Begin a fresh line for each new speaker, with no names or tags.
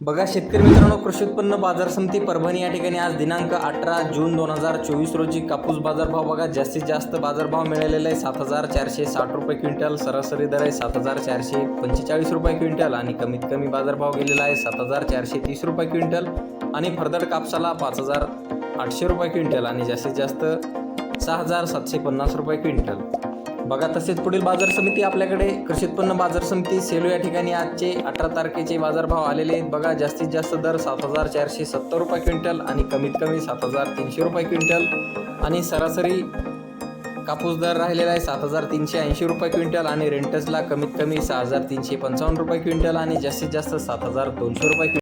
बघा शेतकरी मित्रांनो कृषी उत्पन्न बाजार समिती परभणी या ठिकाणी आज दिनांक अठरा जून दोन हजार चोवीस रोजी कापूस बाजारभाव बघा जास्तीत जास्त बाजारभाव मिळालेला आहे. सात हजार चारशे साठ रुपये क्विंटल सरासरी दर आहे सात हजार चारशे पंचेचाळीस रुपये क्विंटल आणि कमीत कमी बाजारभाव गेलेला आहे सात हजार चारशे तीस रुपये क्विंटल आणि फरदड कापसाला पाच हजार आठशे रुपये क्विंटल आणि जास्तीत जास्त सहा हजार सातशे पन्नास रुपये क्विंटल. बघा तसेच पुढील बाजार समिती आपल्याकडे कृषी उत्पन्न बाजार समिती सेलू या ठिकाणी आजचे अठरा तारखेचे बाजारभाव आलेले आहेत. बघा जास्तीत जास्त दर सात हजार चारशे सत्तर रुपये क्विंटल आणि कमीत कमी सात हजार तीनशे रुपये क्विंटल. आणि सरासरी कापूस दर राहिलेला आहे सात हजार तीनशे ऐंशी रुपये क्विंटल आणि रेंटसला कमीत कमी सहा हजार तीनशे पंचावन्न रुपये क्विंटल आणि जास्तीत जास्त सात हजार दोनशे रुपये